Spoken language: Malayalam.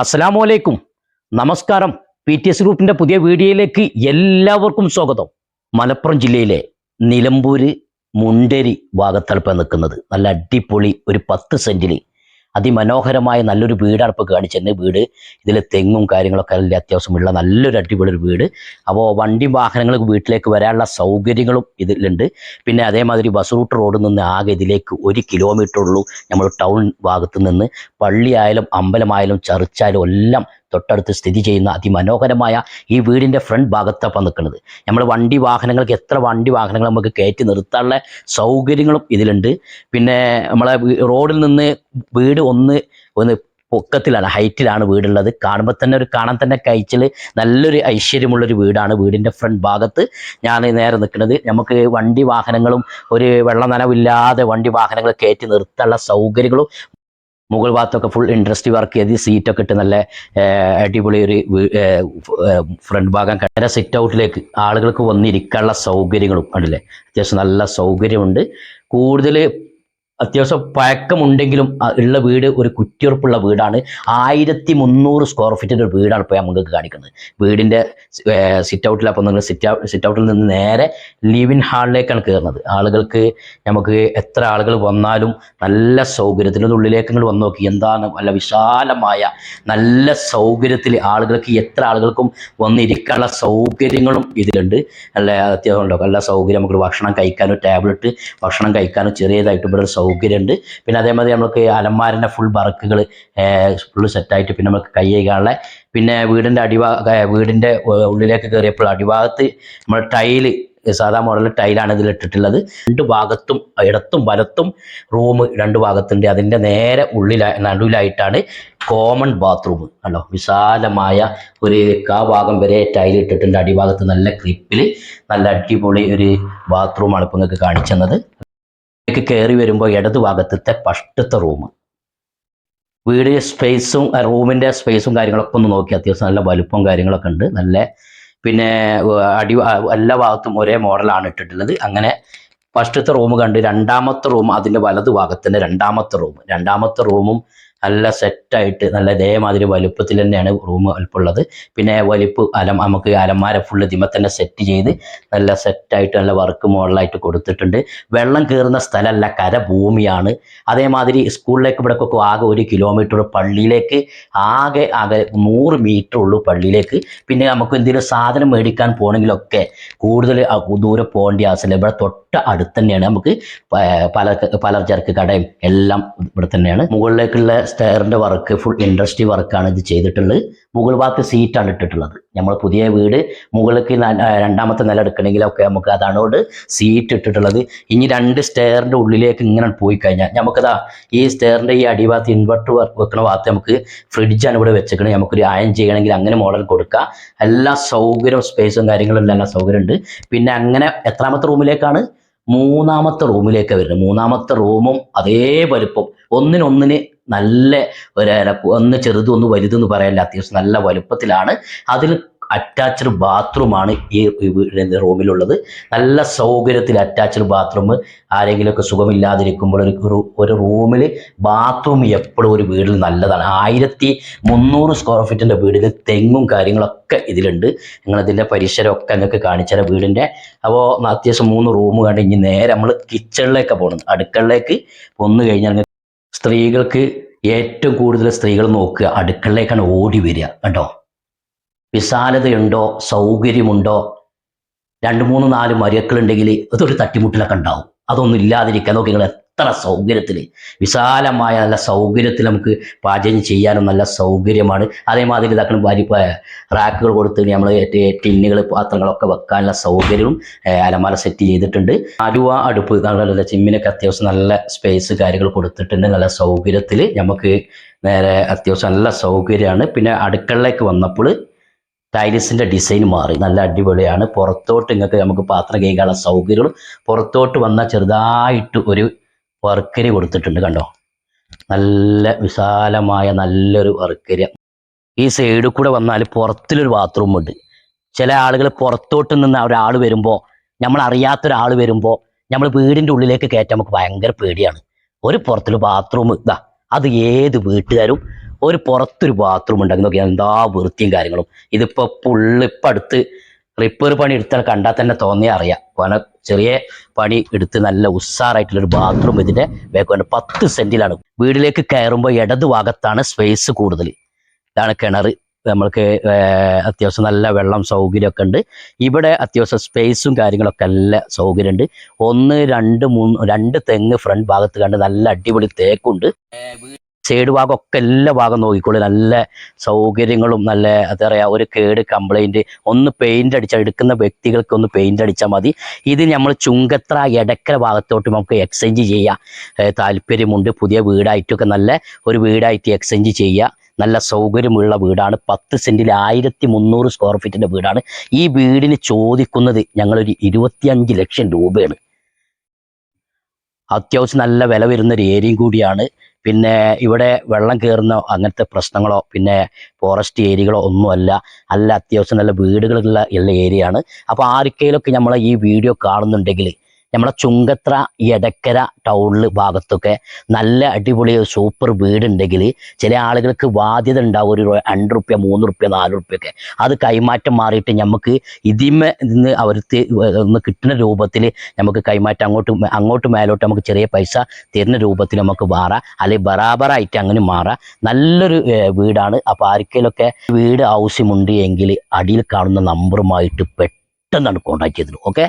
അസ്സലാമു വലൈക്കും നമസ്കാരം. പി ടി എസ് ഗ്രൂപ്പിന്റെ പുതിയ വീഡിയോയിലേക്ക് എല്ലാവർക്കും സ്വാഗതം. മലപ്പുറം ജില്ലയിലെ നിലമ്പൂര് മുണ്ടേരി ഭാഗത്തടുപ്പ് നിൽക്കുന്നത്. നല്ല അടിപൊളി ഒരു പത്ത് സെന്റിൽ അതിമനോഹരമായ നല്ലൊരു വീടാണ് ഇപ്പോൾ കാണിച്ചത് വീട് ഇതിൽ തെങ്ങും കാര്യങ്ങളൊക്കെ നല്ല അത്യാവശ്യമുള്ള നല്ലൊരു അടിപൊളി വീട്. അപ്പോൾ വണ്ടി വാഹനങ്ങൾ വീട്ടിലേക്ക് വരാനുള്ള സൗകര്യങ്ങളും ഇതിലുണ്ട്. പിന്നെ അതേമാതിരി ബസ് റൂട്ട് റോഡിൽ നിന്ന് ആകെ ഇതിലേക്ക് ഒരു കിലോമീറ്റർ ഉള്ളൂ. നമ്മൾ ടൗൺ ഭാഗത്ത് നിന്ന് പള്ളിയായാലും അമ്പലമായാലും ചർച്ചായാലും എല്ലാം തൊട്ടടുത്ത് സ്ഥിതി ചെയ്യുന്ന അതിമനോഹരമായ ഈ വീടിന്റെ ഫ്രണ്ട് ഭാഗത്താണ് നിൽക്കുന്നത് നമ്മൾ വണ്ടി വാഹനങ്ങൾക്ക് എത്ര വണ്ടി വാഹനങ്ങൾ നമുക്ക് കയറ്റി നിർത്താനുള്ള സൗകര്യങ്ങളും ഇതിലുണ്ട്. പിന്നെ നമ്മളെ റോഡിൽ നിന്ന് വീട് ഒന്ന് ഒന്ന് പൊക്കത്തിലാണ് ഹൈറ്റിലാണ് വീടുള്ളത്. കാണുമ്പോൾ തന്നെ ഒരു കാണാൻ തന്നെ കഴിച്ചിൽ നല്ലൊരു ഐശ്വര്യമുള്ളൊരു വീടാണ് വീടിന്റെ ഫ്രണ്ട് ഭാഗത്ത്. ഞാൻ നേരെ നിൽക്കുന്നത് നമുക്ക് വണ്ടി വാഹനങ്ങളും ഒരു വെള്ളനനവില്ലാതെ വണ്ടി വാഹനങ്ങൾ കയറ്റി നിർത്താനുള്ള സൗകര്യങ്ങളും മുകൾ ഭാഗത്തൊക്കെ ഫുൾ ഇൻഡസ്ട്രി വർക്ക് ചെയ്ത് സീറ്റൊക്കെ ഇട്ട് നല്ല അടിപൊളി ഒരു ഫ്രണ്ട് ഭാഗം നേരെ സിറ്റ് ഔട്ടിലേക്ക് ആളുകൾക്ക് വന്നിരിക്കാനുള്ള സൗകര്യങ്ങളും ഉണ്ടല്ലേ അത്യാവശ്യം നല്ല സൗകര്യമുണ്ട്. കൂടുതൽ അത്യാവശ്യം പഴക്കമുണ്ടെങ്കിലും ഉള്ള വീട് ഒരു കുറ്റിയുറപ്പുള്ള വീടാണ്. ആയിരത്തി മുന്നൂറ് സ്ക്വയർ ഫീറ്റിന്റെ ഒരു വീടാണ് ഇപ്പോൾ നമുക്ക് കാണിക്കുന്നത്. വീടിന്റെ സിറ്റ് ഔട്ടിൽ അപ്പോൾ നിങ്ങൾ സിറ്റ് സിറ്റ് ഔട്ടിൽ നിന്ന് നേരെ ലിവിൻ ഹാളിലേക്കാണ് കയറുന്നത് ആളുകൾക്ക് നമുക്ക് എത്ര ആളുകൾ വന്നാലും നല്ല സൗകര്യത്തിൽ ഉള്ളിലേക്ക് നിങ്ങൾ വന്ന് നോക്കി എന്താണ് നല്ല വിശാലമായ നല്ല സൗകര്യത്തിൽ ആളുകൾക്ക് എത്ര ആളുകൾക്കും വന്നിരിക്കാനുള്ള സൗകര്യങ്ങളും ഇതിലുണ്ട്. നല്ല അത്യാവശ്യം ഉണ്ടാവും നല്ല സൗകര്യം നമുക്ക് ഭക്ഷണം കഴിക്കാനും ടാബ്ലറ്റ് ഭക്ഷണം കഴിക്കാനും ചെറിയതായിട്ട് ഇവിടെ സൗകര്യമുണ്ട്. പിന്നെ അതേമാതിരി നമുക്ക് അലമാരിന്റെ ഫുൾ വർക്കുകൾ ഫുള്ള് സെറ്റായിട്ട് പിന്നെ നമുക്ക് കൈ കഴുകാനുള്ള പിന്നെ വീടിന്റെ അടിഭാ ഏർ വീടിന്റെ ഉള്ളിലേക്ക് കയറിയപ്പോൾ അടിഭാഗത്ത് നമ്മൾ ടൈൽ സാധാ മോഡൽ ടൈലാണ് ഇതിൽ ഇട്ടിട്ടുള്ളത്. രണ്ട് ഭാഗത്തും ഇടത്തും വലത്തും റൂം രണ്ട് ഭാഗത്തുണ്ട്. അതിന്റെ നേരെ ഉള്ളിലായി നടുവിലായിട്ടാണ് കോമൺ ബാത്റൂം കണ്ടോ? വിശാലമായ ഒരു കാ ഭാഗം വരെ ടൈൽ ഇട്ടിട്ടുണ്ട്. അടിഭാഗത്ത് നല്ല ക്രിപ്പിൽ നല്ല അടിപൊളി ഒരു ബാത്റൂമാണ് ഇപ്പോൾ നിങ്ങൾക്ക് കാണിച്ചത് കയറി വരുമ്പോൾ ഇടതു ഭാഗത്തത്തെ ഫസ്റ്റത്തെ റൂം വീട് സ്പേസും റൂമിന്റെ സ്പേസും കാര്യങ്ങളൊക്കെ ഒന്ന് നോക്കി. അത്യാവശ്യം നല്ല വലുപ്പം കാര്യങ്ങളൊക്കെ ഉണ്ട്. നല്ല പിന്നെ അടി എല്ലാ ഭാഗത്തും ഒരേ മോഡലാണ് ഇട്ടിട്ടുള്ളത്. അങ്ങനെ ഫസ്റ്റത്തെ റൂം കണ്ട് രണ്ടാമത്തെ റൂം അതിന്റെ വലതു ഭാഗത്തിന്റെ രണ്ടാമത്തെ റൂം രണ്ടാമത്തെ റൂമും നല്ല സെറ്റായിട്ട് നല്ല ഇതേമാതിരി വലുപ്പത്തിൽ തന്നെയാണ് റൂം വലുപ്പമുള്ളത്. പിന്നെ വലിപ്പ് അലം നമുക്ക് അലമാര ഫുള്ള് ഇതിമ തന്നെ സെറ്റ് ചെയ്ത് നല്ല സെറ്റായിട്ട് നല്ല വർക്ക് മോഡലായിട്ട് കൊടുത്തിട്ടുണ്ട്. വെള്ളം കയറുന്ന സ്ഥലമല്ല കര ഭൂമിയാണ്. അതേമാതിരി സ്കൂളിലേക്ക് ഇവിടേക്കൊക്കെ ആകെ ഒരു കിലോമീറ്റർ പള്ളിയിലേക്ക് ആകെ ആകെ നൂറ് മീറ്റർ ഉള്ളൂ പള്ളിയിലേക്ക്. പിന്നെ നമുക്ക് എന്തെങ്കിലും സാധനം മേടിക്കാൻ പോകണമെങ്കിലൊക്കെ കൂടുതൽ ദൂരെ പോകേണ്ട ആവശ്യമില്ല. ഇവിടെ തൊട്ട് അടുത്ത് തന്നെയാണ് നമുക്ക് പല പലചരക്ക് കടയും എല്ലാം ഇവിടെ തന്നെയാണ്. മുകളിലേക്കുള്ള സ്റ്റെയറിന്റെ വർക്ക് ഫുൾ ഇൻഡസ്ട്രി വർക്കാണ് ഇത് ചെയ്തിട്ടുള്ളത്. മുകൾ ഭാഗത്ത് സീറ്റാണ് ഇട്ടിട്ടുള്ളത്. നമ്മൾ പുതിയ വീട് മുകളിലേക്ക് രണ്ടാമത്തെ നില എടുക്കണമെങ്കിലൊക്കെ നമുക്ക് കൊണ്ട് സീറ്റ് ഇട്ടിട്ടുള്ളത്. ഇനി രണ്ട് സ്റ്റെയറിന്റെ ഉള്ളിലേക്ക് ഇങ്ങനെ പോയി കഴിഞ്ഞാൽ നമുക്കതാ ഈ സ്റ്റെയറിന്റെ ഈ അടിഭാഗത്ത് ഇൻവെർട്ടർ വെക്കുന്ന ഭാഗത്ത് നമുക്ക് ഫ്രിഡ്ജാണ് ഇവിടെ വെച്ചേക്കണത് നമുക്കൊരു അയൺ ചെയ്യണമെങ്കിൽ അങ്ങനെ മോഡൽ കൊടുക്കുക എല്ലാ സൗകര്യവും സ്പേസും കാര്യങ്ങളും എല്ലാം എല്ലാ സൗകര്യമുണ്ട് പിന്നെ അങ്ങനെ എത്രാമത്തെ റൂമിലേക്കാണ്? മൂന്നാമത്തെ റൂമിലേക്ക് വരുന്നത്. മൂന്നാമത്തെ റൂമും അതേ വലുപ്പം. ഒന്നിനൊന്നിന് നല്ല ഒരു ഒന്ന് ചെറുത് ഒന്ന് വലുതെന്ന് പറയാനില്ല. അത്യാവശ്യം നല്ല വലുപ്പത്തിലാണ്. അതിൽ അറ്റാച്ച്ഡ് ബാത്റൂമാണ് ഈ റൂമിലുള്ളത്. നല്ല സൗകര്യത്തിൽ അറ്റാച്ച്ഡ് ബാത്റൂം ആരെങ്കിലുമൊക്കെ സുഖമില്ലാതിരിക്കുമ്പോൾ ഒരു ഒരു റൂമിൽ ബാത്റൂം എപ്പോഴും ഒരു വീടിൽ നല്ലതാണ്. ആയിരത്തി മുന്നൂറ് സ്ക്വയർ ഫീറ്റിന്റെ വീടിൽ തെങ്ങും കാര്യങ്ങളൊക്കെ ഇതിലുണ്ട്. നിങ്ങളതിന്റെ പരിസരമൊക്കെ നിങ്ങൾക്ക് കാണിച്ചാൽ വീടിന്റെ. അപ്പോൾ അത്യാവശ്യം മൂന്ന് റൂം കണ്ട് ഇനി നേരെ നമ്മൾ കിച്ചണിലേക്ക് പോകണം അടുക്കളയിലേക്ക് വന്നു കഴിഞ്ഞാൽ സ്ത്രീകൾക്ക് ഏറ്റവും കൂടുതൽ സ്ത്രീകൾ നോക്കുക. അടുക്കളയിലേക്കാണ് ഓടി വരിക. കേട്ടോ വിശാലതയുണ്ടോ? സൗകര്യമുണ്ടോ? രണ്ട് മൂന്ന് നാല് മരക്കളുണ്ടെങ്കിൽ അതൊരു തട്ടിമുട്ടിലൊക്കെ ഉണ്ടാവും. അതൊന്നും ഇല്ലാതിരിക്കാൻ. നോക്കി നിങ്ങൾ എത്ര സൗകര്യത്തിൽ വിശാലമായ നല്ല സൗകര്യത്തിൽ നമുക്ക് പാചകം ചെയ്യാനും നല്ല സൗകര്യമാണ്. അതേമാതിരി ഇതാക്കണം ഭാര്യ റാക്കുകൾ കൊടുത്ത് നമ്മൾ ടിന്നുകൾ പാത്രങ്ങളൊക്കെ വെക്കാനുള്ള സൗകര്യവും അലമാല സെറ്റ് ചെയ്തിട്ടുണ്ട്. അരുവ അടുപ്പ് നല്ല ചിമ്മിനൊക്കെ അത്യാവശ്യം നല്ല സ്പേസ് കാര്യങ്ങൾ കൊടുത്തിട്ടുണ്ട്. നല്ല സൗകര്യത്തിൽ നമുക്ക് നേരെ അത്യാവശ്യം നല്ല സൗകര്യമാണ്. പിന്നെ അടുക്കളയിലേക്ക് വന്നപ്പോൾ ടൈൽസിന്റെ ഡിസൈൻ മാറി. നല്ല അടിപൊളിയാണ്. പുറത്തോട്ട് നിങ്ങൾക്ക് നമുക്ക് പാത്രം കഴുകാനുള്ള സൗകര്യങ്ങളും പുറത്തോട്ട് വന്ന ചെറുതായിട്ട് ഒരു വർക്കരി കൊടുത്തിട്ടുണ്ട് കണ്ടോ? നല്ല വിശാലമായ നല്ലൊരു വർക്കരി ഈ സൈഡിൽ കൂടെ വന്നാൽ പുറത്തിലൊരു ബാത്റൂം ഉണ്ട്. ചില ആളുകൾ പുറത്തോട്ട് നിന്ന് ഒരാൾ വരുമ്പോൾ നമ്മൾ അറിയാത്ത ഒരാൾ വരുമ്പോൾ നമ്മൾ വീടിന്റെ ഉള്ളിലേക്ക് കയറ്റാൻ നമുക്ക് ഭയങ്കര പേടിയാണ്. ഒരു പുറത്തിൽ ബാത്റൂം ഇതാ അത് ഏത് വീട്ടുകാരും ഒരു പുറത്തൊരു ബാത്റൂം ഉണ്ടാക്കി നോക്കിയാൽ എന്താ വൃത്തിയും കാര്യങ്ങളും. ഇതിപ്പോൾ പുള്ളിപ്പടുത്ത് റിപ്പയർ പണി എടുത്താൽ കണ്ടാൽ തന്നെ തോന്നിയ അറിയാം. കാരണം ചെറിയ പണി എടുത്ത് നല്ല ഉഷാറായിട്ടുള്ള ഒരു ബാത്റൂം ഇതിന്റെ വേക്കുണ്ട് പത്ത് സെന്റിലാണ് വീട്ടിലേക്ക് കയറുമ്പോൾ ഇടത് ഭാഗത്താണ് സ്പേസ് കൂടുതൽ ഇതാണ് കിണർ നമ്മൾക്ക് അത്യാവശ്യം നല്ല വെള്ളം സൗകര്യമൊക്കെ ഉണ്ട്. ഇവിടെ അത്യാവശ്യം സ്പേസും കാര്യങ്ങളൊക്കെ നല്ല സൗകര്യമുണ്ട് ഒന്ന് രണ്ട് മൂന്ന് രണ്ട് തെങ്ങ് ഫ്രണ്ട് ഭാഗത്ത് കണ്ട് നല്ല അടിപൊളി തേക്കുണ്ട്. സൈഡ് ഭാഗമൊക്കെ എല്ലാ ഭാഗം നോക്കിക്കോളൂ. നല്ല സൗകര്യങ്ങളും നല്ല എന്താ പറയുക ഒരു കേട് കംപ്ലൈന്റ് ഒന്ന് പെയിന്റ് അടിച്ചാൽ എടുക്കുന്ന വ്യക്തികൾക്ക് ഒന്ന് പെയിന്റ് അടിച്ചാൽ മതി. ഇത് നമ്മൾ ചുങ്കത്ര എടക്കര ഭാഗത്തോട്ട് നമുക്ക് എക്സ്ചേഞ്ച് ചെയ്യാം. താല്പര്യമുണ്ട് പുതിയ വീടായിട്ടൊക്കെ നല്ല ഒരു വീടായിട്ട് എക്സ്ചേഞ്ച് ചെയ്യുക നല്ല സൗകര്യമുള്ള വീടാണ്. പത്ത് സെന്റിൽ ആയിരത്തി മുന്നൂറ് സ്ക്വയർ ഫീറ്റിന്റെ വീടാണ്. ഈ വീടിന് ചോദിക്കുന്നത് ഞങ്ങളൊരു ഇരുപത്തിയഞ്ച് ലക്ഷം രൂപയാണ്. അത്യാവശ്യം നല്ല വില വരുന്ന ഒരു ഏരിയയും കൂടിയാണ്. പിന്നെ ഇവിടെ വെള്ളം കയറുന്ന അങ്ങനത്തെ പ്രശ്നങ്ങളോ പിന്നെ ഫോറസ്റ്റ് ഏരിയകളോ ഒന്നുമല്ല. അല്ല അത്യാവശ്യം നല്ല വീടുകളുള്ള ഉള്ള ഏരിയയാണ്. അപ്പോൾ ആർക്കെങ്കിലൊക്കെ നമ്മളെ ഈ വീഡിയോ കാണുന്നുണ്ടെങ്കിൽ നമ്മളെ ചുങ്കത്ര എടക്കര ടൗണിൽ ഭാഗത്തൊക്കെ നല്ല അടിപൊളി സൂപ്പർ വീടുണ്ടെങ്കിൽ ചില ആളുകൾക്ക് ബാധ്യത ഉണ്ടാവും. ഒരു രണ്ട് റുപ്യ മൂന്ന് റുപ്യ നാല് റുപ്യൊക്കെ. അത് കൈമാറ്റം മാറിയിട്ട് നമുക്ക് ഇതിമേ നിന്ന് അവർക്ക് ഒന്ന് കിട്ടുന്ന രൂപത്തിൽ നമുക്ക് കൈമാറ്റം അങ്ങോട്ട് അങ്ങോട്ട് മേലോട്ട് നമുക്ക് ചെറിയ പൈസ തരുന്ന രൂപത്തിൽ നമുക്ക് മാറാം. അല്ലെങ്കിൽ ബറാബറായിട്ട് അങ്ങനെ മാറാം. നല്ലൊരു വീടാണ്. അപ്പോൾ ആർക്കെങ്കിലൊക്കെ വീട് ആവശ്യമുണ്ട് എങ്കിൽ അടിയിൽ കാണുന്ന നമ്പറുമായിട്ട് പെട്ടെന്നാണ് കോൺടാക്ട് ചെയ്തത്. ഓക്കെ